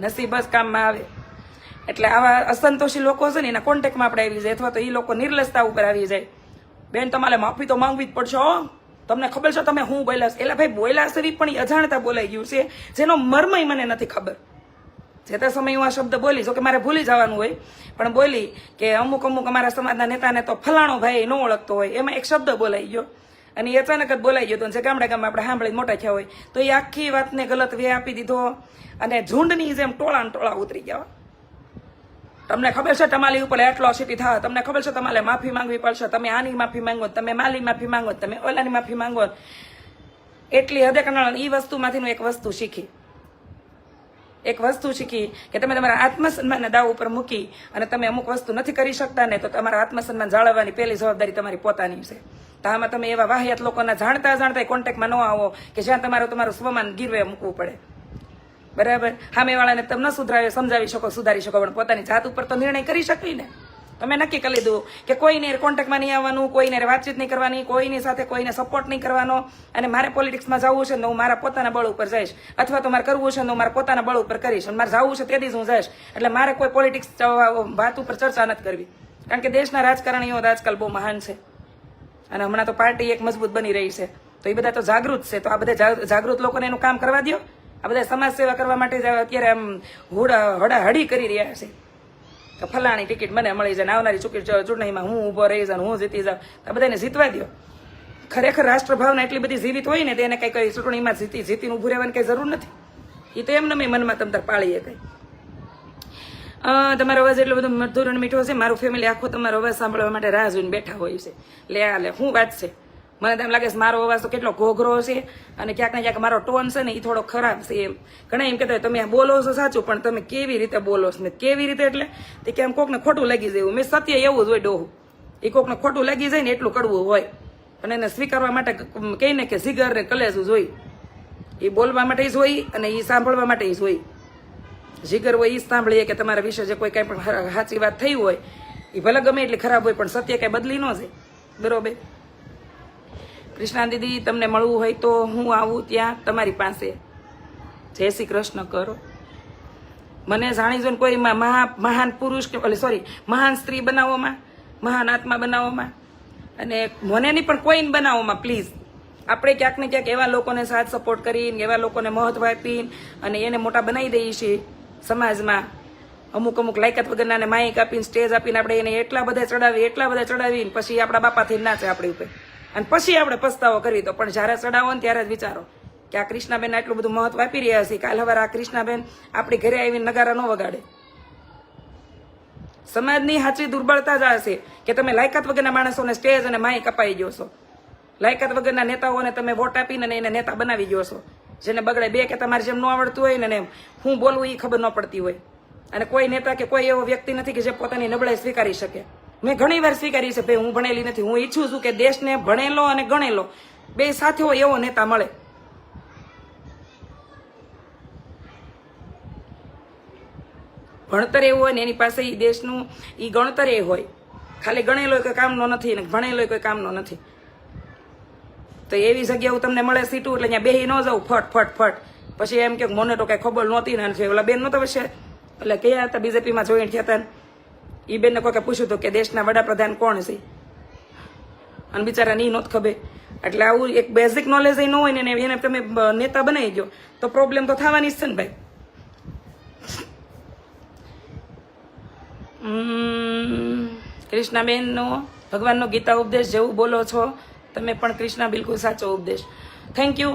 નસીબ જ કામમાં આવે. એટલે આવા અસંતોષી લોકો છે ને, એના કોન્ટેક્ટમાં આપણે આવી જાય, અથવા તો એ લોકો નિર્લસતા ઉપર આવી જાય. બેન, તમારે માફી તો માંગવી જ પડશે તમને ખબર છે તમે હું બોલ્યા એટલે ભાઈ બોલ્યા છે પણ અજાણતા બોલાઈ ગયું છે. જેનો મર્મય મને નથી ખબર. જે તે સમય હું આ શબ્દ બોલી જો કે મારે ભૂલી જવાનું હોય, પણ બોલી કે અમુક અમુક અમારા સમાજના નેતાને તો ફલાણો ભાઈ ન ઓળખતો હોય. એમાં એક શબ્દ બોલાઈ ગયો. અને એ અચાનક જ બોલાઈ ગયો તો જે ગામડા ગામમાં આપણે સાંભળી મોટા થયા હોય. તો એ આખી વાતને ગલત વે આપી દીધો. અને ઝુંડની જેમ ટોળા ટોળા ઉતરી ગયા. તમને ખબર છે તમારી ઉપર એટ્રોસિટી થાય તમને ખબર છે તમારે માફી માંગવી પડશે? તમે આની માફી માંગો, તમે માલી માફી માંગો, તમે ઓલાની માફી માંગો. એટલી હદે કનાળ એ વસ્તુમાંથી એક વસ્તુ શીખી. એક વસ્તુ શીખી કે તમે તમારા આત્મસન્માનને દાવ ઉપર મૂકી અને તમે અમુક વસ્તુ નથી કરી શકતા ને તો તમારા આત્મસન્માન જાળવવાની પહેલી જવાબદારી તમારી પોતાની છે. તો આમાં તમે એવા વાહિયાત લોકોના જાણતા જાણતા કોન્ટેક્ટમાં ન આવો કે જ્યાં તમારું તમારું સ્વમાન ગીરવે મૂકવું પડે. બરાબર? સામેવાળાને તમે ન સુધરાવે સમજાવી શકો, સુધારી શકો, પણ પોતાની જાત ઉપર તો નિર્ણય કરી શકી ને. તમે નક્કી કરી લીધું કે કોઈને કોન્ટેક્ટમાં નહીં આવવાનું, કોઈને વાતચીત નહીં કરવાની, કોઈની સાથે કોઈને સપોર્ટ નહીં કરવાનો, અને મારે પોલિટિક્સમાં જવું છે ને હું મારા પોતાના બળ ઉપર જઈશ. અથવા તો મારે કરવું છે ને હું મારા પોતાના બળ ઉપર કરીશ, અને મારે જવું છે તે દિવસ હું જઈશ. એટલે મારે કોઈ પોલિટિક્સ વાત ઉપર ચર્ચા નથી કરવી. કારણ કે દેશના રાજકારણીઓ આજકાલ બહુ મહાન છે. અને હમણાં તો પાર્ટી એક મજબૂત બની રહી છે. તો એ બધા તો જાગૃત છે. તો આ બધા જાગૃત લોકોને એનું કામ કરવા દો આ બધા સમાજ સેવા કરવા માટે જ અત્યારે આમ હુડા હડાહડી કરી રહ્યા છે. કે ફલાણી ટિકિટ મને મળી જાય આવનારી ચૂંટણી ચૂંટણીમાં હું ઊભો રહી જાઉં હું જીતી જાઉં. આ બધાને જીતવા દો ખરેખર રાષ્ટ્રભાવના એટલી બધી જીવિત હોય ને તેને કંઈ કઈ ચૂંટણીમાં જીતી, જીતીને ઊભું રહેવાની કઈ જરૂર નથી. એ તો એમને મનમાં તમ તાર પાળીએ કંઈ. તમારો અવાજ એટલો બધો મધુર અને મીઠો છે. મારું ફેમિલી આખો તમારો અવાજ સાંભળવા માટે રાહ જોઈને બેઠા હોય છે. લે આ, લે, શું વાત છે? મને તો એમ લાગે છે મારો અવાજ તો કેટલો ઘોઘરો છે અને ક્યાંક ને ક્યાંક મારો ટોન છે ને એ થોડો ખરાબ છે એમ. ઘણા એમ કહેતા હોય, તમે બોલો છો સાચું, પણ તમે કેવી રીતે બોલો છો? ને કેવી રીતે એટલે તે કે આમ કોકને ખોટું લાગી જાય મેં સત્ય એવું જ હોય ડોહું. એ કોકને ખોટું લાગી જાય ને એટલું કડવું હોય. અને એને સ્વીકારવા માટે કહીને કે સિગર ને કલેજું જોઈ એ બોલવા માટે જ હોય અને એ સાંભળવા માટે જ જીગર હોય એ સાંભળીએ કે તમારા વિશે જે કોઈ કાંઈ પણ સાચી વાત થઈ હોય એ ભલે ગમે એટલી ખરાબ હોય, પણ સત્ય કાંઈ બદલી ન જાય. બરોબર? કૃષ્ણા દીદી, તમને મળવું હોય તો હું આવું ત્યાં તમારી પાસે. જય શ્રી કૃષ્ણ કરો. મને જાણી જોઈને કોઈ મહા, મહાન પુરુષ કે સોરી મહાન સ્ત્રી બનાવવામાં મહાન આત્મા બનાવવામાં અને મને નહીં, પણ કોઈને બનાવવામાં પ્લીઝ આપણે ક્યાંક ને ક્યાંક એવા લોકોને સાથ સપોર્ટ કરીને, એવા લોકોને મહત્વ આપીને, અને એને મોટા બનાવી દઈએ છીએ સમાજમાં. અમુક અમુક લાયકાત વગરનાને માઇક આપીને, સ્ટેજ આપીને આપણે એને એટલા બધા ચડાવી એટલા બધા ચડાવીને, પછી આપણા બાપાથી નાચે આપણી ઉપર. અને પછી આપણે પસ્તાવો કરી તો પણ જ્યારે ચડાવો ને ત્યારે જ વિચારો કે આ કૃષ્ણાબેન આટલું બધું મહત્વ આપી રહ્યા છે. કાલ હવે આ કૃષ્ણાબેન આપણી ઘરે આવીને નગારા ન વગાડે. સમાજની સાચી દુર્બળતા જ છે કે તમે લાયકાત વગરના માણસોને સ્ટેજ અને માઇક અપાઈ ગયો છો. લાયકાત વગરના નેતાઓને તમે વોટ આપીને એને નેતા બનાવી ગયો છો. જેને બગડે બે કે તમારે જેમ ન આવડતું હોય ને એમ હું બોલવું એ ખબર ન પડતી હોય. અને કોઈ નેતા કે કોઈ એવો વ્યક્તિ નથી કે જે પોતાની નબળાઈ સ્વીકારી શકે. મેં ઘણી વાર સ્વીકારી છે, ભાઈ હું ભણેલી નથી, હું ઈચ્છું છું કે દેશને ભણેલો અને ગણેલો. બે સાથે હોય એવો નેતા મળે. ભણતર એવું હોય ને એની પાસે ઈ દેશનું ઈ ગણતર એ હોય. ખાલી ગણેલો કોઈ કામનો નથી ને ભણેલો કોઈ કામનો નથી. તો એવી જગ્યા તમને મળે સીટું, એટલે અહીંયા બેહી ન જાઉં, ફટ ફટ ફટ. પછી એમ કે, મને તો કઈ ખબર નહોતી ને ઓલા બેન નતો વશે એટલે કયા હતા? બીજેપીમાં જોઈન્ટ થયા હતા એ બેનને કોઈકે પૂછ્યું હતું કે દેશના વડાપ્રધાન કોણ છે? અને બિચારા ની નહોત ખબર. એટલે આવું એક બેઝિક નોલેજ ન હોય ને એને તમે નેતા બનાવી દો તો પ્રોબ્લેમ તો થવાની જ છે ને ભાઈ. કૃષ્ણાબેનનો ભગવાનનો ગીતા ઉપદેશ જેવું બોલો છો, તમે પણ કૃષ્ણા બિલકુલ સાચો ઉપદેશ. થેન્ક યુ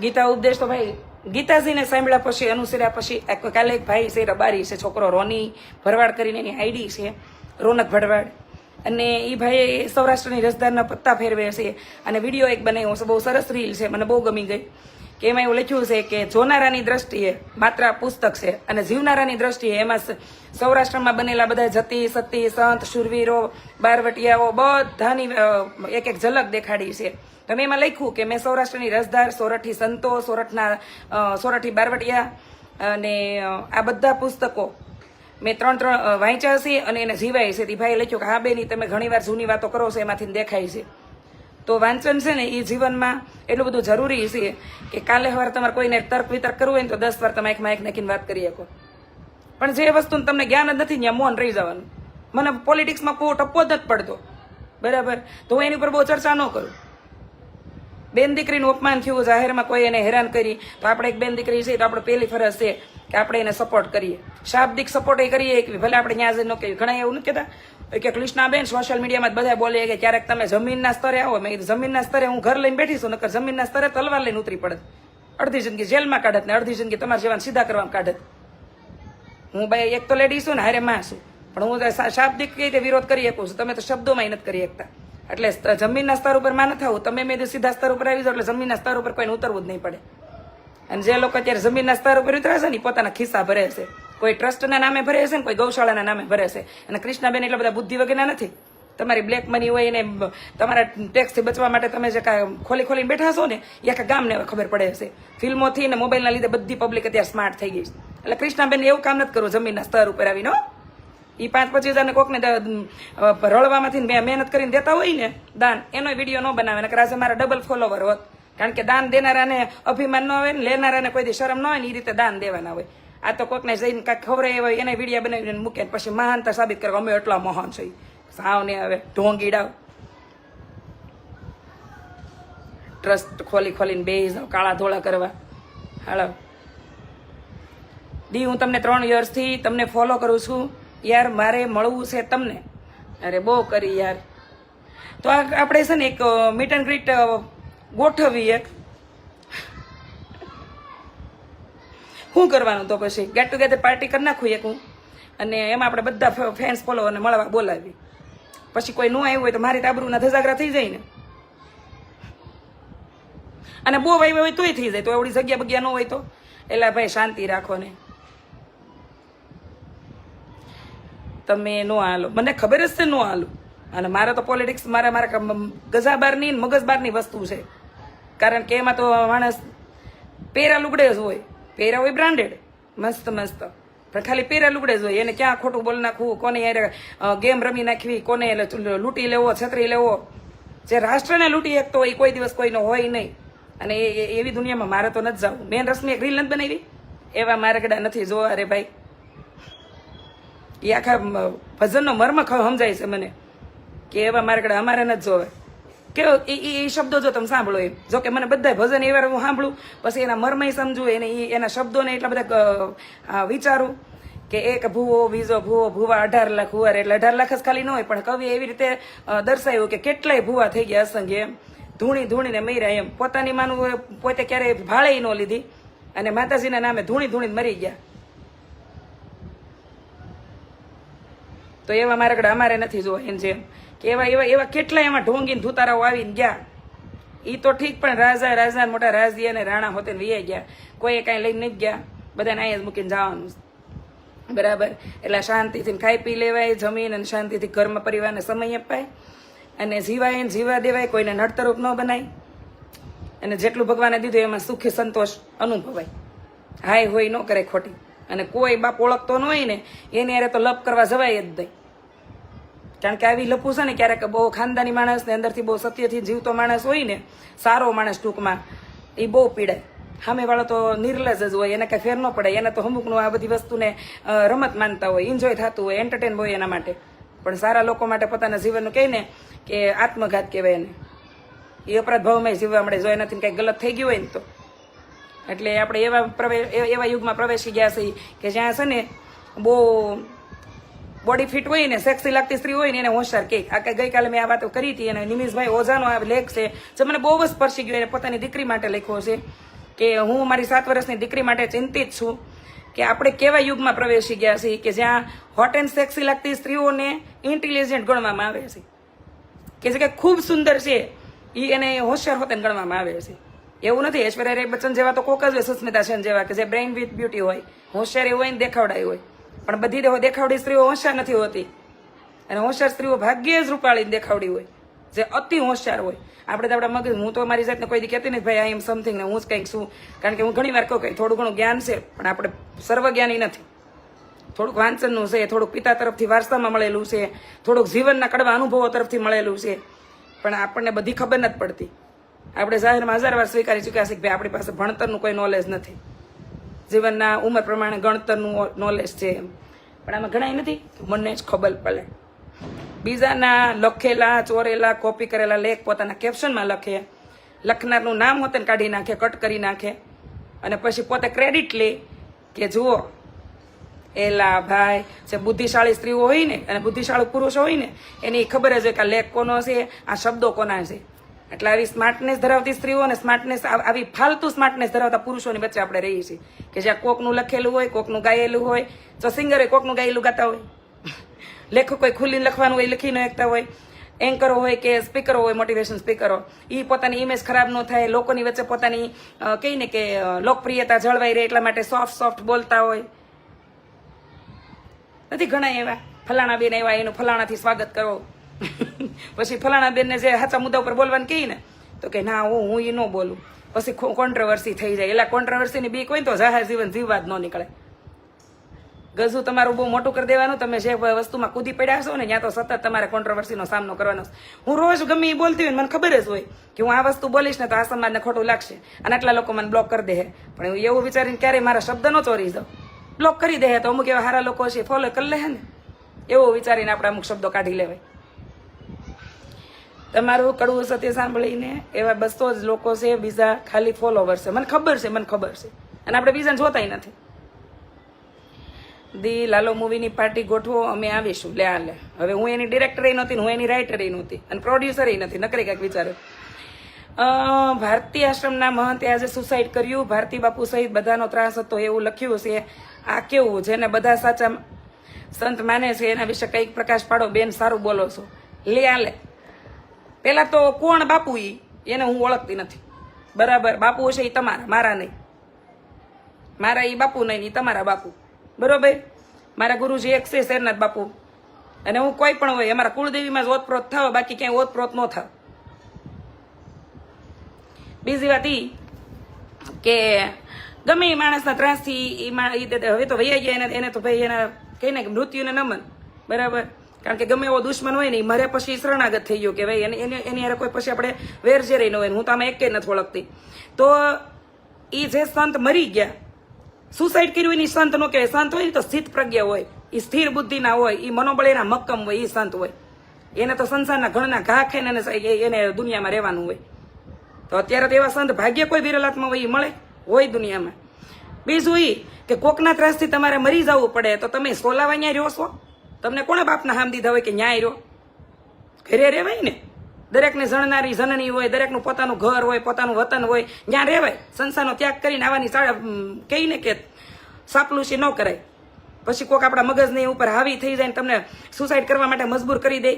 ગીતા ઉપદેશ તો ભાઈ ગીતાજીને સાંભળ્યા પછી, અનુસર્યા પછી કાલે એક ભાઈ છે, રબારી છે, છોકરો રોની ભરવાડ કરીને એની આઈડી છે, રોનક ભરવાડ. અને એ ભાઈએ સૌરાષ્ટ્રની રસદારના પત્તા ફેરવે છે. અને વીડિયો એક બનાવ્યો છે, બહુ સરસ રીલ છે, મને બહુ ગમી ગઈ. કે એમાં એવું લખ્યું છે કે જોનારાની દ્રષ્ટિએ માત્ર પુસ્તક છે અને જીવનારાની દ્રષ્ટિએ એમાં સૌરાષ્ટ્રમાં બનેલા બધા જતી, સતી, સંત, શુરવીરો, બારવટિયાઓ બધાની એક એક ઝલક દેખાડી છે. તો મેં એમાં લખ્યું કે મેં સૌરાષ્ટ્રની રસધાર, સોરઠી સંતો, સોરઠના સોરઠી બારવટિયા અને આ બધા પુસ્તકો મેં ત્રણ ત્રણ વાંચ્યા છે અને એને જીવાય છે. તે ભાઈ લખ્યું કે હા બેની તમે ઘણીવાર જૂની વાતો કરો છો, એમાંથી દેખાય છે. તો વાંચન છે ને એ જીવનમાં એટલું બધું જરૂરી છે કે કાલે સવારે તમારે કોઈને તર્ક વિતર્ક કરવું હોય ને તો દસ વાર તમે એક માઇક નાખીને વાત કરી શકો. પણ જે વસ્તુનું તમને જ્ઞાન જ નથી, ત્યાં મૌન રહી જવાનું. મને પોલિટિક્સમાં કોઈ ટપ્પો જ નથી પડતો. બરાબર? તો હું એની ઉપર બહુ ચર્ચા ન કરું. બેન દીકરીનું અપમાન થયું, જાહેરમાં કોઈ એને હેરાન કરી, તો આપણે એક બેન દીકરી છે, તો આપણે પહેલી ફરજ છે કે આપણે એને સપોર્ટ કરીએ. શાબ્દિક સપોર્ટ એ કરીએ કે ભલે આપણે ત્યાં જઈને કહીએ. ઘણા એવું નથી કહેતા. કે કૃષ્ણાબેન સોશિયલ મીડિયામાં બધા બોલે કે ક્યારેક તમે જમીનના સ્તરે આવો. મેં જમીનના સ્તરે હું ઘર લઈને બેઠી છું, નકર જમીનના સ્તરે તલવાર લઈને ઉતરી પડત. અડધી જિંદગી જેલમાં કાઢત ને અડધી જિંદગી તમારા જેવાને સીધા કરવામાં કાઢત. હું ભાઈ એક તો લેડી છું ને હારે માં છું. પણ હું શાબ્દિક કઈ રીતે વિરોધ કરી શકું છું. તમે તો શબ્દોમાં નથી કરી શકતા. એટલે જમીનના સ્તર ઉપરમાં ન થવું તમે મેં સીધા સ્તર ઉપર આવી જાઓ એટલે જમીનના સ્તર ઉપર કોઈને ઉતરવું જ નહીં પડે. અને જે લોકો અત્યારે જમીનના સ્તર ઉપર ઉતરે છે ને પોતાના ખિસ્સા ભરે છે. કોઈ ટ્રસ્ટના નામે ભરે છે ને, કોઈ ગૌશાળાના નામે ભરે છે. અને કૃષ્ણાબેન એટલા બધા બુદ્ધિ વગેરેના નથી. તમારી બ્લેક મની હોય એને તમારા ટેક્સથી બચવા માટે તમે જે કાંઈ ખોલી ખોલીને બેઠા છો ને એ આખા ગામને ખબર પડે છે. ફિલ્મોથી ને મોબાઈલના લીધે બધી પબ્લિક અત્યારે સ્માર્ટ થઈ ગઈ છે. એટલે કૃષ્ણાબેન એવું કામ નથી કરવું જમીનના સ્તર ઉપર આવીને એ પાંચ પચીસ હજારને કોકને રળવામાંથી મહેનત કરીને દેતા હોય ને, દાન. એનો વીડિયો ન બનાવે, નકર આજે મારા ડબલ ફોલોવર હોત. કારણ કે દાન દેનારાને અભિમાન ન હોય ને લેનારાને કોઈ દી શરમ ન હોય ને એ રીતે દાન દેવાના હોય. આ તો કોકને જઈને કાંઈક ખવડાય હોય, એને વીડિયો બનાવીને મૂકે પછી મહાનતા સાબિત કરે અમે એટલા મહાન છે સાવ ને હવે ઢોંગીડાવ ટ્રસ્ટ ખોલી ખોલીને બે કાળા ધોળા કરવા. હાલો. દી, હું તમને ત્રણ યર્સથી તમને ફોલો કરું છું. યાર, મારે મળવું છે તમને. અરે બહુ કરી યાર. તો આપણે છે ને એક મીટ એન્ડ ગ્રીટ ગોઠવી એક શું કરવાનું તો પછી? ગેટ ટુગેધર પાર્ટી કરી નાખું એક હું. અને એમાં આપણે બધા ફેન્સ ફોલોવરને મળવા બોલાવી પછી કોઈ ન આવ્યું હોય તો મારી તાબરૂના ધજાગરા થઈ જાય ને. અને બહુ વાઈ હોય તોય થઈ જાય. તો એવડી જગ્યા બગ્યા ન હોય તો. એટલે ભાઈ, શાંતિ રાખો ને. તમે નો હાલો. મને ખબર જ છે નો હાલો. અને મારે તો પોલિટિક્સ મારા મારા કમ- ગજા બારની ને વસ્તુ છે. કારણ કે એમાં તો માણસ પેરા લુગડે જ હોય. પેરા હોય બ્રાન્ડેડ મસ્ત મસ્ત. પણ ખાલી પેરા લુગડે જ હોય. એને ક્યાં ખોટું બોલ નાખવું? કોને યારે ગેમ રમી નાખવી? કોને લૂંટી લેવો, છત્રી લેવો? જે રાષ્ટ્રને લૂંટી શકતો હોય કોઈ દિવસ કોઈનો હોય નહીં. અને એવી દુનિયામાં મારે તો નથી જવું. મેન રસમી એક રીલ નથી બનાવી? એવા મારગડા નથી જોવા રે ભાઈ. એ આખા ભજનનો મર્મ સમજાય છે મને. કે એવા મારગડા અમારે નથી જોવે. કેવો એ એ શબ્દો જો તમે સાંભળો એ. જો કે મને બધા ભજન એવા હું સાંભળું, પછી એના મર્મય સમજું, એને એ એના શબ્દોને એટલા બધા વિચારું કે એક ભૂવો, બીજો ભૂવો, ભૂવા અઢાર લાખ હુવાર એટલે અઢાર લાખ જ ખાલી ન હોય, પણ કવિ એવી રીતે દર્શાવ્યું કે કેટલાય ભૂવા થઈ ગયા અસંખ્ય એમ. ધૂણી ધૂણીને મર્યા એમ. પોતાની માનું પોતે ક્યારેય ભાળે ન લીધી. અને માતાજીના નામે ધૂણી ધૂણી મરી ગયા. તો એવા મારા કડે અમારે નથી જોવા એમ જેમ. કે એવા એવા એવા કેટલા એમાં ઢોંગીને ધુતારાઓ આવીને ગયા. એ તો ઠીક, પણ રાજા રાજા મોટા રાજદી અને રાણા હોતે વિયા ગયા. કોઈએ કાંઈ લઈને નથી ગયા. બધાને અહીંયા જ મૂકીને જવાનું. બરાબર? એટલે શાંતિથી ખાઈ પી લેવાય, જમીન અને શાંતિથી ઘરમાં પરિવારને સમય અપાય. અને જીવાય જીવા દેવાય, કોઈને નડતરૂપ ન બનાય. અને જેટલું ભગવાને દીધું એમાં સુખી સંતોષ અનુભવાય. હાય હોય ન કરે ખોટી. અને કોઈ બાપ ઓળખતો ન હોય ને, એને યારે તો લપ કરવા જવાય જ નહીં. કારણ કે આવી લપું છે ને ક્યારેક બહુ ખાનદાની માણસ ને અંદરથી બહુ સત્યથી જીવતો માણસ હોય ને, સારો માણસ ટૂંકમાં, એ બહુ પીડાય. સામેવાળો તો નિર્લજ જ હોય, એને કાંઈ ફેર ન પડે એને તો અમુકનું આ બધી વસ્તુને રમત માનતા હોય એન્જોય થતું હોય એન્ટરટેન હોય એના માટે. પણ સારા લોકો માટે પોતાના જીવનનું કહે ને, કે આત્મઘાત કહેવાય એને. એ અપરાધ ભાવમાં જીવવા મળે, જો એનાથી કંઈક ગલત થઈ ગયું હોય ને તો. એટલે આપણે એવા પ્રવેશ એવા યુગમાં પ્રવેશી ગયા છીએ કે જ્યાં છે ને બહુ બોડી ફિટ હોય ને સેક્સી લાગતી સ્ત્રી હોય ને, એને હોશિયાર કે. આ ગઈકાલે મેં આ વાતો કરી હતી અને નિમિષભાઈ ઓઝાનો આ લેખ છે, જે મને બહુ જ સ્પર્શી ગયો, એને પોતાની દીકરી માટે લખ્યો છે, કે હું મારી સાત વર્ષની દીકરી માટે ચિંતિત છું કે આપણે કેવા યુગમાં પ્રવેશી ગયા છીએ કે જ્યાં હોટ એન્ડ સેક્સી લાગતી સ્ત્રીઓને ઇન્ટેલિજન્ટ ગણવામાં આવે છે. કે જે કે ખૂબ સુંદર છે એ એને હોશિયાર હોતે ગણવામાં આવે છે. એવું નથી, ઐશ્વર્યા રાય બચ્ચન જેવા તો કોક જ હોય, સુસ્મિતા સેન જેવા કે જે બ્રેઇન વિથ બ્યુટી હોય, હોશિયાર હોય ને દેખાવડાય હોય. પણ બધી દેખો દેખાવડી સ્ત્રીઓ હોશિયાર નથી હોતી. અને હોશિયાર સ્ત્રીઓ ભાગ્યે જ રૂપાળી દેખાવડી હોય, જે અતિ હોશિયાર હોય. આપણે તો આપણા મગજ હું તો મારી જાતને કોઈ કહેતી નથી, ભાઈ આઈ એમ સમથિંગ ને હું જ કંઈક છું. કારણ કે હું ઘણી વાર કહું કંઈ થોડું ઘણું જ્ઞાન છે, પણ આપણે સર્વજ્ઞાની નથી. થોડુંક વાંચનનું છે, થોડુંક પિતા તરફથી વારસામાં મળેલું છે, થોડુંક જીવનના કડવા અનુભવો તરફથી મળેલું છે. પણ આપણને બધી ખબર નથી પડતી. આપણે જાહેરમાં હજાર વાર સ્વીકારી ચૂક્યા છે કે ભાઈ આપણી પાસે ભણતરનું કોઈ નોલેજ નથી. જીવનના ઉંમર પ્રમાણે ગણતરનું નોલેજ છે એમ. પણ આમાં ઘણા નથી? મને જ ખબર પડે. બીજાના લખેલા, ચોરેલા કોપી કરેલા લેખ પોતાના કેપ્શનમાં લખે. લખનારનું નામ હોતે કાઢી નાખે કટ કરી નાખે. અને પછી પોતે ક્રેડિટ લે કે જુઓ, એલા ભાઈ, જે બુદ્ધિશાળી સ્ત્રીઓ હોય ને, અને બુદ્ધિશાળી પુરુષો હોય ને, એની ખબર જ કે આ લેખ કોનો છે, આ શબ્દો કોના છે. એટલે આવી સ્માર્ટનેસ ધરાવતી સ્ત્રીઓ અને સ્માર્ટનેસ આવી ફાલતુ સ્માર્ટનેસ ધરાવતા પુરુષોની વચ્ચે આપણે રહીએ છીએ. કે જ્યાં કોકનું લખેલું હોય, કોકનું ગાયેલું હોય, તો સિંગરે કોકનું ગાયેલું ગાતા હોય. લેખકો કોઈ ખુલ્લીને લખવાનું હોય લખી ન હોય. એન્કરો હોય કે સ્પીકરો હોય મોટિવેશન સ્પીકરો એ પોતાની ઇમેજ ખરાબ ન થાય, લોકોની વચ્ચે પોતાની કહીને કે લોકપ્રિયતા જળવાઈ રહે એટલા માટે સોફ્ટ સોફ્ટ બોલતા હોય. નથી ઘણા એવા? ફલાણા બેન એવા એનું ફલાણાથી સ્વાગત કરો. પછી ફલાણા બેનને જે સાચા મુદ્દા ઉપર બોલવાનું કહી ને, તો કે ના, હું હું એ ન બોલું. પછી કોન્ટ્રોવર્સી થઈ જાય. એટલે કોન્ટ્રોવર્સીની બીક હોય તો જાહેર જીવન જીવવા જ ન નીકળે. ગજુ, તમારું બહુ મોટું કરી દેવાનું. તમે જે વસ્તુમાં કૂદી પડ્યા છો ને, ત્યાં તો સતત તમારે કોન્ટ્રોવર્સીનો સામનો કરવાનો. હું રોજ ગમે એ બોલતી હોય મને ખબર જ હોય કે હું આ વસ્તુ બોલીશ ને તો આ સમાજને ખોટું લાગશે. અને આટલા લોકો મને બ્લોક કરી દે પણ હું એવું વિચારીને ક્યારેય મારા શબ્દ ન ચોરી દઉં બ્લોક કરી દે તો અમુક એવા સારા લોકો છે ફોલો કરી લે ને. એવું વિચારીને આપણે અમુક શબ્દો કાઢી લેવાય. તમારું કડવું સત્ય સાંભળીને એવા બસો જ લોકો છે, બીજા ખાલી ફોલોવર છે. મને ખબર છે, મને ખબર છે. અને આપણે બીજાને જોતાય નથી. દી લાલો મૂવીની પાર્ટી ગોઠવો, અમે આવીશું. લે, આ લે. હવે હું એની ડિરેક્ટર નહોતી હું એની રાઇટર નહોતી. અને પ્રોડ્યુસર નથી. નકરી કાંઈક વિચારો ભારતી આશ્રમના મહંતે આજે સુસાઇડ કર્યું. ભારતી બાપુ સહિત બધાનો ત્રાસ હતો એવું લખ્યું છે. આ કેવું? જેને બધા સાચા સંત માને છે, એના વિશે કંઈક પ્રકાશ પાડો. બેન, સારું બોલો છો. લે, આ લે. પેલા તો કોણ બાપુ એ એને હું ઓળખતી નથી. બરાબર, બાપુ છે એ તમારા, મારા નહીં. મારા એ બાપુ નહીં એ તમારા બાપુ. બરોબર? મારા ગુરુજી એક છે શેરનાથ બાપુ. અને હું કોઈ પણ હોય, અમારા કુળદેવીમાં જ ઓતપ્રોત થાવ, બાકી ક્યાંય ઓતપ્રોત ન થાવ. બીજી વાત ઈ કે ગમે એ માણસના ત્રાસથી એ હવે તો વૈયા ગયા એને તો ભાઈ એના કહીને મૃત્યુને નમન. બરાબર? કારણ કે ગમે એવો દુશ્મન હોય ને એ મારે પછી શરણાગત થઈ ગયો કે ભાઈ, એને એને- એની હારે કોઈ પછી આપણે વેર ઝેરી ન હોય હું તો આમાં એકે નથી ઓળખતી. તો એ જે સંત મરી ગયા સુસાઇડ કર્યું એની સંત નો કહેવાય. સંત હોય ને તો સ્થિત પ્રજ્ઞા હોય એ સ્થિર બુદ્ધિના હોય એ મનોબળ એના મક્કમ હોય એ સંત હોય. એને તો સંસારના ઘણના ઘા ખાઈને એને દુનિયામાં રહેવાનું હોય. તો અત્યારે તો એવા સંત ભાગ્ય કોઈ વિરલાત્મા હોય, ઈ મળે? હોય દુનિયામાં. બીજું એ કે કોકના ત્રાસથી તમારે મરી જવું પડે, તો તમે સોલાવા ન્યા રહ્યો છો? તમને કોણે બાપના હામ દીધા હોય કે ન્યાય રહ્યો? ઘરે રહેવાય ને? દરેકને જણનારી જનની હોય, દરેકનું પોતાનું ઘર હોય, પોતાનું વતન હોય, ત્યાં રહેવાય. સંસારનો ત્યાગ કરીને આવવાની શાળા કહીને કે સાપલુસી ન કરાય. પછી કોક આપણા મગજની ઉપર હાવી થઈ જાય ને તમને સુસાઇડ કરવા માટે મજબૂર કરી દે.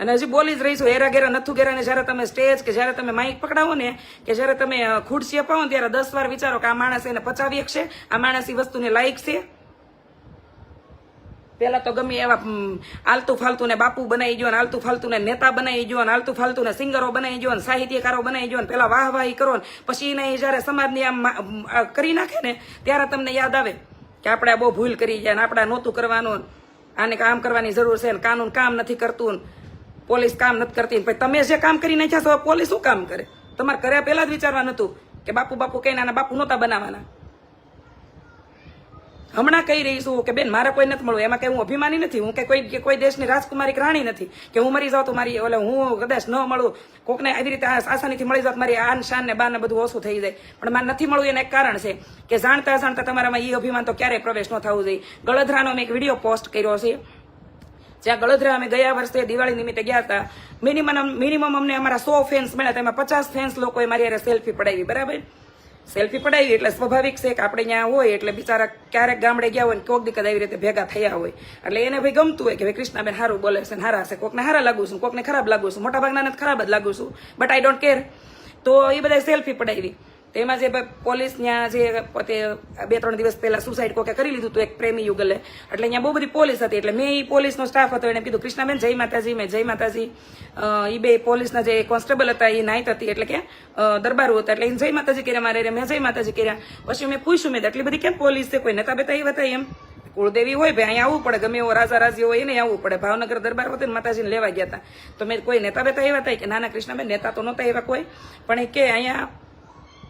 અને હજી બોલી જ રહીશું, હેરા ઘેરા નથું ઘેરા ને જ્યારે તમે સ્ટેજ કે જ્યારે તમે માઇક પકડાવો ને, કે જ્યારે તમે ખુરશી અપાવો ત્યારે દસ વાર વિચારો કે આ માણસ એને પચાવી શકશે આ માણસ એ વસ્તુને લાયક છે. પેલા તો ગમે એવા આલતુ ફાલતુ ને બાપુ બનાવી જો આલતુ ફાલતુ ને નેતા બનાવી જો આલતુ ફાલતુ ને સિંગરો બનાવી જો સાહિત્યકારો બનાવી જો ને, પેલા વાહવાહી કરો ને, પછી એને જયારે સમાજની આમ કરી નાખે ને, ત્યારે તમને યાદ આવે કે આપણે બહુ ભૂલ કરી ગયા ને, આપણે નહોતું કરવાનું આને કામ કરવાની જરૂર છે ને, કાનૂન કામ નથી કરતું પોલીસ કામ નથી કરતી પછી તમે જે કામ કરી નાખ્યા છો, પોલીસ શું કામ કરે? તમારે કર્યા પહેલા જ વિચારવાનું હતું કે બાપુ બાપુ કહીને બાપુ નહોતા બનાવવાના હમણાં કહી રહી છું કે, બેન, મારે કોઈ નથી મળવું. એમાં કઈ હું અભિમાની નથી, હું કે કોઈ કે કોઈ દેશની રાજકુમારી કે રાણી નથી, કે હું મરી જાઉં તો મારી, ઓલે, હું કદાચ ન મળું, કોકને આવી રીતે આસાનીથી મળી જાઉં મારી આન શાન ને બાન બધું ઓછું થઈ જાય. પણ મારે નથી મળવું એને એક કારણ છે કે જાણતા જાણતા તમારામાં એ અભિમાન તો ક્યારેય પ્રવેશ ન થવું જોઈએ. ગળધરાનો મેં એક વીડિયો પોસ્ટ કર્યો છે, જ્યાં ગળધરા અમે ગયા વર્ષે દિવાળી નિમિત્તે ગયા હતા. મિનિમમ મિનિમમ અમને અમારા સો ફેન્સ મળ્યા તેમાં પચાસ ફેન્સ લોકોએ મારી યારે સેલ્ફી પડાવી, બરાબર? સેલ્ફી પડાવી એટલે સ્વાભાવિક છે કે આપણે ત્યાં હોય એટલે બિચારા ક્યારેક ગામડે ગયા હોય ને કોક દીકત આવી રીતે ભેગા થયા હોય. એટલે એને ભાઈ ગમતું હોય કે ભાઈ કૃષ્ણાબેન સારું બોલે છે ને છે. કોકને હારા લાગુ છું કોકને ખરાબ લાગુ છું. મોટા ભાગના ખરાબ જ લાગુ છું. બટ આઈ ડોન્ટ કેર તો એ બધા સેલ્ફી પડાવી. તેમાં જે પોલીસ ત્યાં જે પોતે બે ત્રણ દિવસ પહેલા સુસાઇડ કોકે કરી લીધું હતું એક પ્રેમી યુગલે. એટલે અહીંયા બહુ બધી પોલીસ હતી. એટલે મેં એ પોલીસનો સ્ટાફ હતો. એને કીધું, કૃષ્ણાબેન, જય માતાજી, મેં જય માતાજી. એ બે પોલીસના જે કોન્સ્ટેબલ હતા એ નાઇટ હતી. એટલે કે દરબારો હતા. એટલે એને જય માતાજી કર્યા, મારે મેં જય માતાજી કર્યા. પછી મેં પૂછ્યું, મેં એટલી બધી કેમ પોલીસ છે? કોઈ નેતા બેતા એ હતા એમ? કુળદેવી હોય ભાઈ, અહીંયા આવવું પડે. ગમે એવો રાજા રાજી હોય એને આવવું પડે. ભાવનગર દરબાર હોતે ને માતાજીને લેવા ગયા હતા. તો મેં કોઈ નેતા બેતા એવા થાય કે નાના કૃષ્ણબેન, નેતા તો નહોતા એવા કોઈ. પણ એ કે, અહીંયા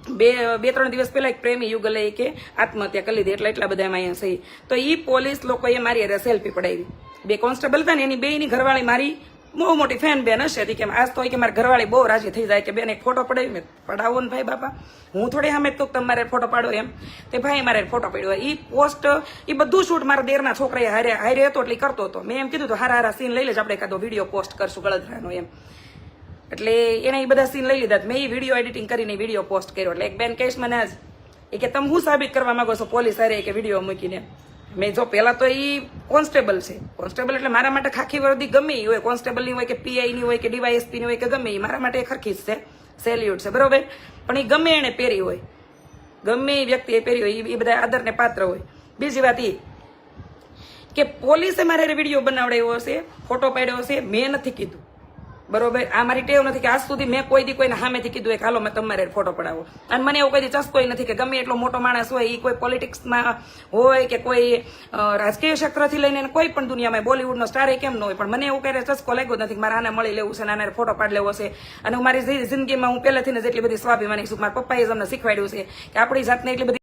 બે બે, ત્રણ દિવસ પહેલા એક પ્રેમી યુગલે કે આત્મહત્યા કરી લીધી એટલે એટલા બધા એમાં અહીંયા સહી. તો એ પોલીસ લોકોએ મારી અરે સેલ્ફી પડાવી. બે કોન્સ્ટેબલ હતા ને, એની બેની ઘરવાળી મારી બહુ મોટી ફેન બેન હશે. કે આજ તો હોય કે મારી ઘરવાળી બહુ રાજી થઈ જાય કે બેન એક ફોટો પડાવી, મેં પડાવો ને ભાઈ બાપા. હું થોડી સામે તો તમારે ફોટો પાડો એમ. તે ભાઈ મારે ફોટો પાડ્યો. એ પોસ્ટ એ બધું શૂટ મારા દેરના છોકરાએ હારે હારે હતો એટલે કરતો હતો. મેં એમ કીધું તો હારા હારા સીન લઈ લેજ, આપણે એકાદો વીડિયો પોસ્ટ કરશું ગળદરાનો એમ. એટલે એને એ બધા સીન લઈ લીધા મેં એ વીડિયો એડિટિંગ કરીને વીડિયો પોસ્ટ કર્યો. એટલે એક બેન કહીશ મને આજ, એ કે, તમે હું સાબિત કરવા માંગો છો? પોલીસ અરે કે વીડિયો મૂકીને. મેં જો પહેલાં તો એ કોન્સ્ટેબલ છે. કોન્સ્ટેબલ એટલે મારા માટે ખાખી વર્દી ગમે એ હોય. કોન્સ્ટેબલની હોય કે પીઆઈની હોય કે ડીવાયએસપીની હોય કે ગમે એ મારા માટે એ ખરખી છે. સેલ્યુટ છે, બરોબર? પણ એ ગમે એને પહેરી હોય. ગમે એ વ્યક્તિ એ પહેરી હોય એ બધા આદરને પાત્ર હોય. બીજી વાત એ કે પોલીસે મારે વીડિયો બનાવડાવ્યો હશે ફોટો પાડ્યો હશે મેં નથી કીધું. બરોબર? આ મારી ટેવ નથી કે આજ સુધી મેં કોઈ દી કોઈને સામેથી કીધું કે હાલો, મેં તમારે ફોટો પડાવો. અને મને એવું કોઈ ચસ્કોય નથી કે ગમે એટલો મોટો માણસ હોય એ કોઈ પોલિટિક્સમાં હોય કે કોઈ રાજકીય ક્ષેત્રથી લઈને કોઈ પણ દુનિયામાં, બોલિવૂડનો સ્ટાર એ કેમ ન હોય. પણ મને એવું ક્યારે ચસ્કો લાગ્યો નથી મારે આને મળી લેવું છે આને ફોટો પાડી લેવો છે. અને હું મારી જિંદગીમાં હું પહેલેથી જ એટલી બધી સ્વાભિમાની છું મારા પપ્પાએ જ અમને શીખવાડ્યું છે કે આપણી જાતને એટલી બધી